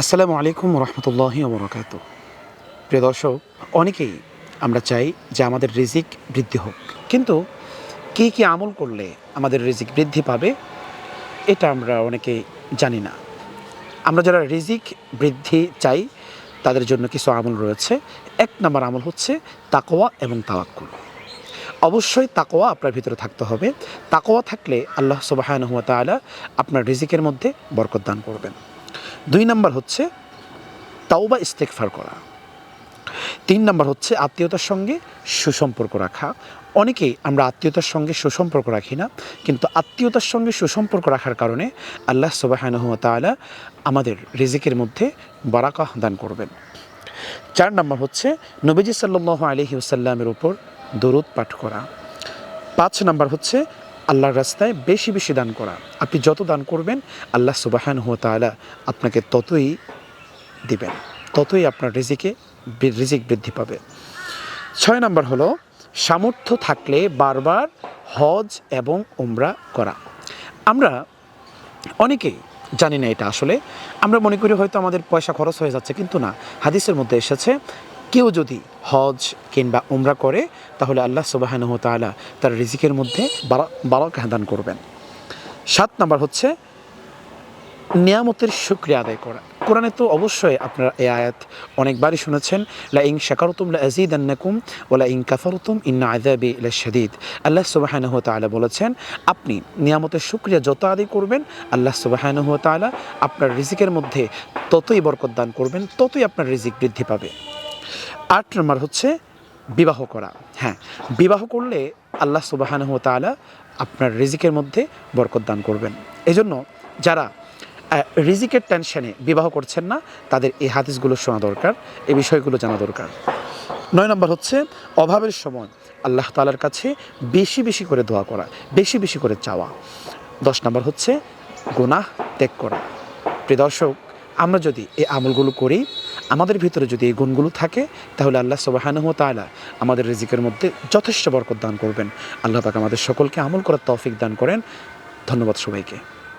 আসসালামু আলাইকুম রহমতুল্লাহি বরকাত প্রিয় দর্শক, অনেকেই আমরা চাই যে আমাদের রিজিক বৃদ্ধি হোক, কিন্তু কী কী আমল করলে আমাদের রিজিক বৃদ্ধি পাবে, এটা আমরা অনেকেই জানি না। আমরা যারা রিজিক বৃদ্ধি চাই, তাদের জন্য কিছু আমল রয়েছে। এক নম্বর আমল হচ্ছে তাকোয়া এবং তাওয়াক্কুল। অবশ্যই তাকোয়া আপনার ভিতরে থাকতে হবে। তাকোয়া থাকলে আল্লাহ সুবাহান আপনার রিজিকের মধ্যে বরকত দান করবেন। দুই নম্বর হচ্ছে তাওবা ইস্তেকফার করা। তিন নম্বর হচ্ছে আত্মীয়তার সঙ্গে সুসম্পর্ক রাখা। অনেকেই আমরা আত্মীয়তার সঙ্গে সুসম্পর্ক রাখি না, কিন্তু আত্মীয়তার সঙ্গে সুসম্পর্ক রাখার কারণে আল্লাহ তালা আমাদের রিজিকের মধ্যে বারাকাহ দান করবেন। চার নম্বর হচ্ছে নবীজি সাল্লাহ আলহি ওসাল্লামের উপর দরুদ পাঠ করা। পাঁচ নাম্বার হচ্ছে আল্লাহর রাস্তায় বেশি বেশি দান করা। আপনি যত দান করবেন, আল্লাহ সুবাহান হুয়া তালা আপনাকে ততই দিবেন, ততই আপনার রিজিকে রিজিক বৃদ্ধি পাবে। ছয় নম্বর হলো, সামর্থ্য থাকলে বারবার হজ এবং উমরা করা। আমরা অনেকেই জানি না এটা আসলে। আমরা মনে করি হয়তো আমাদের পয়সা খরচ হয়ে যাচ্ছে, কিন্তু না। হাদিসের মধ্যে এসেছে কেউ যদি হজ কিংবা উমরা করে, তাহলে আল্লাহ সুবাহানহ তাআলা তার রিজিকের মধ্যে বারাকা দান করবেন। সাত নাম্বার হচ্ছে, নিয়ামতের শুক্রিয়া আদায় করা। কোরআনে তো অবশ্যই আপনারা এই আয়াত অনেকবারই শুনেছেন লা ইং শাকারতুম লা আযীদান্নাকুম ওয়া লা ইং কাফারতুম ইন্না আযাবি লাশাদীদ আল্লাহ সুবহানাহু তাআলা বলেছেন, আপনি নিয়ামতের শুকরিয়া যত আদায় করবেন, আল্লাহ সুবহানাহু তাআলা আপনার রিজিকের মধ্যে ততই বরকত দান করবেন, ততই আপনার রিজিক বৃদ্ধি পাবে। আট নম্বর হচ্ছে বিবাহ করা। হ্যাঁ বিবাহ করলে আল্লাহ সুবাহানহ তাআলা আপনার রিজিকের মধ্যে বরকত দান করবেন। এজন্য যারা রিজিকের টেনশনে বিবাহ করছেন না, তাদের এই হাদিসগুলো শোনা দরকার এই বিষয়গুলো জানা দরকার। নয় নম্বর হচ্ছে, অভাবের সময় আল্লাহ তালার কাছে বেশি বেশি করে দোয়া করা, বেশি বেশি করে চাওয়া। দশ নম্বর হচ্ছে, গুনাহ ত্যাগ করা। প্রিয় দর্শক, আমরা যদি এই আমলগুলো করি আমাদের ভিতরে যদি এই গুণগুলো থাকে, তাহলে আল্লাহ সবাহানহ তাআলা আমাদের রিজিকের মধ্যে যথেষ্ট বরকত দান করবেন। আল্লাহ পাক আমাদের সকলকে আমল করার তৌফিক দান করেন। ধন্যবাদ সবাইকে।